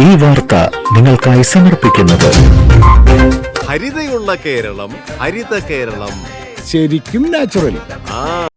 ഈ വാർത്ത നിങ്ങൾക്കായി സമർപ്പിക്കുന്നത്. ഹരിതയുള്ള കേരളം ഹരിത കേരളം. ശരിക്കും നാച്ചുറൽ ആ.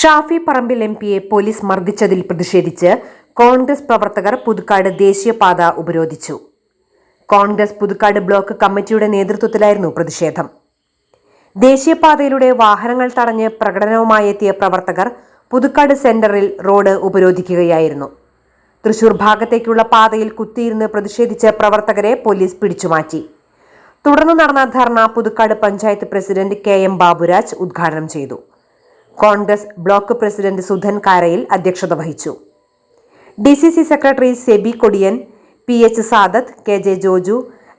ഷാഫി പറമ്പിൽ എം പിയെ പോലീസ് മർദ്ദിച്ചതിൽ പ്രതിഷേധിച്ച് കോൺഗ്രസ് പ്രവർത്തകർ പുതുക്കാട് ദേശീയപാത ഉപരോധിച്ചു. കോൺഗ്രസ് പുതുക്കാട് ബ്ലോക്ക് കമ്മിറ്റിയുടെ നേതൃത്വത്തിലായിരുന്നു പ്രതിഷേധം. ദേശീയപാതയിലൂടെ വാഹനങ്ങൾ തടഞ്ഞ് പ്രകടനവുമായി എത്തിയ പ്രവർത്തകർ പുതുക്കാട് സെന്ററിൽ റോഡ് ഉപരോധിക്കുകയായിരുന്നു. തൃശൂർ ഭാഗത്തേക്കുള്ള പാതയിൽ കുത്തിയിരുന്ന് പ്രതിഷേധിച്ച പ്രവർത്തകരെ പോലീസ് പിടിച്ചുമാറ്റി. തുടർന്ന് നടന്ന dharna Puthukkad panchayat president K M Baburaj ഉദ്ഘാടനം ചെയ്തു. കോൺഗ്രസ് ബ്ലോക്ക് പ്രസിഡന്റ് സുധൻ കാരയിൽ അധ്യക്ഷത വഹിച്ചു. D C C secretary Sebi Kodiyan P H Sadath K J Joju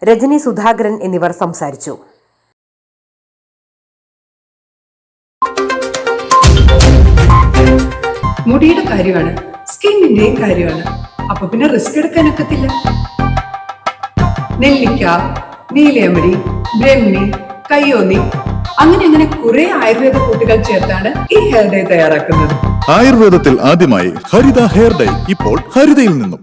Rajani Sudhakaran എന്നിവർ സംസാരിച്ചു. മുടിയുടെ കാര്യമാണ് സ്കിന്നിന്റെയും കാര്യമാണ്. അപ്പൊ പിന്നെ റിസ്ക് എടുക്കാനൊക്കത്തില്ല നെല്ലിക്ക നീലയമരി ബ്രഹ്മി കയ്യോന്നി അങ്ങനെ അങ്ങനെ കുറെ ആയുർവേദ കൂട്ടുകൾ ചേർത്താണ് ഈ ഹെയർ ഡേ തയ്യാറാക്കുന്നത്. ആയുർവേദത്തിൽ ആദ്യമായി ഹരിത ഹെയർ ഡൈ ഇപ്പോൾ ഹരിതയിൽ നിന്നും.